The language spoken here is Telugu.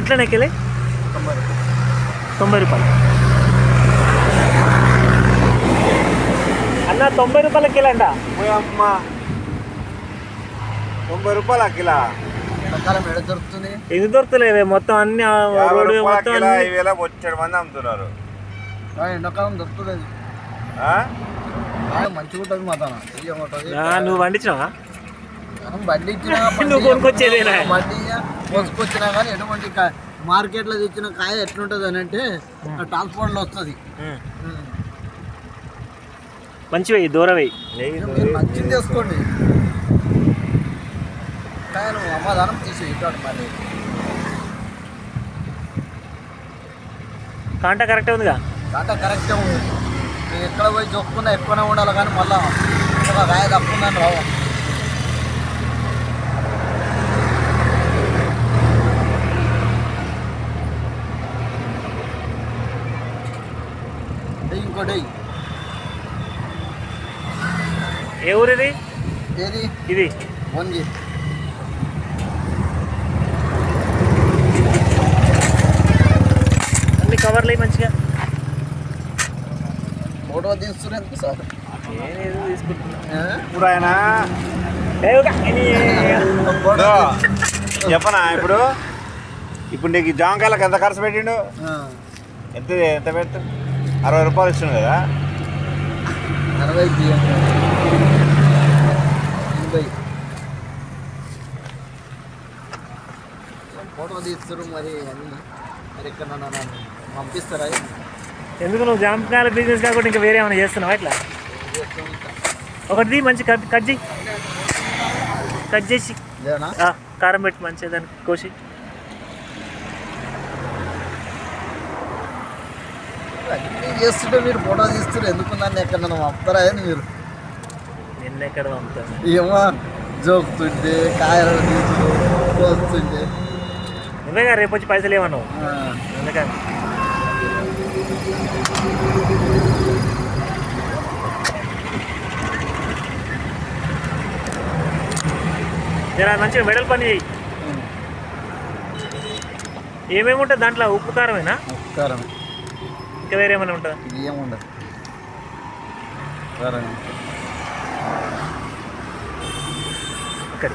ఎట్లా నెక్కెళ్ళి తొంభై రూపాయలు. తొంభై రూపాయలు. అన్న తొంభై రూపాయల కిలో అంట అమ్మ. తొంభై రూపాయలు కిలో? దొరుకుతుంది. ఇది దొరుకుతలేవే మొత్తం అన్ని రోడ్డు మొత్తం వేల వచ్చాడు మంది అమ్ముతున్నారు. ఎండాకాలం దొరుకుతుంది? మంచిగా ఉంటుంది మా తన. ఉంటుంది ఆ, నువ్వు పండించినావా ఇచ్చినా నువ్వు కొనుక్కొచ్చేదేనా? బండి కొనుక్కొచ్చినా కానీ ఎటువంటి కా- మార్కెట్లో తెచ్చిన కాయ ఎట్లుంటుంది అని అంటే ట్రాన్స్పోర్ట్లో వస్తుంది. మంచివి దూరవి. మీరు నచ్చింది వేసుకోండి కాయను అమ్మదానం తీసి ఇట్టాడు మరి కాంటా కరెక్టే ఉందిగా? కాట కరెక్టే ఉంది. ఎక్కడ పోయి చొప్పుకున్నా ఎక్కువనే ఉండాలి కానీ మళ్ళా ఒక కాయ తప్పుందని రావు. ఏయ్. ఏ ఊరిది ఏది? ఇది. వంగి. అన్ని కవర్లు మంచిగా? ఫోటో తీస్తున్నారు సార్. నేనేదో తీసుకుంటున్నా. ఆ? ఇప్పుడు ఆయన. ఇది ఇదో, చెప్పనా ఇప్పుడు? ఇప్పుడు నీకు ఈ జామకాయలకు ఎంత ఖర్చు పెట్టిండు? ఆ, ఎంత ఎంత పెట్టు అరవై రూపాయలు ఇస్తున్నాడు కదా? అరవై ఎనభై. ఫోటో తీస్తారు మరి అన్ని? మరి ఇక్కడ నన్ను పంపిస్తారా ఎందుకు నువ్వు జామకాయల బిజినెస్ కాకుండా ఇంకా వేరే ఏమైనా చేస్తున్నావా ఇట్లా? ఒకటిది మంచి కట్ కట్ చేయి. కట్ చేసి. లేనా ఆ, కారం పెట్టి మంచిగా దానికి కోసి. అన్నీ చేస్తుంటే మీరు ఫోటో తీస్తారు ఎందుకు నన్ను ఎక్కడ నన్ను పంపుతారా అని మీరు? నిన్న ఎక్కడ పంపుతాను ఏమో జోకుతుంటే కాయలు పోస్తుంటే నువ్వేగా రేపు వచ్చి పైసలు ఏమన్నావు? అందుకని జరా మంచిగా మెడల్ పని చేయి. ఏమేమి ఉంటుంది దాంట్లో? ఉప్పు కారమేనా? కారం ఇంకా వేరే ఏమైనా ఉంటుందా? ఏముండదు కారం ఇక్కడ.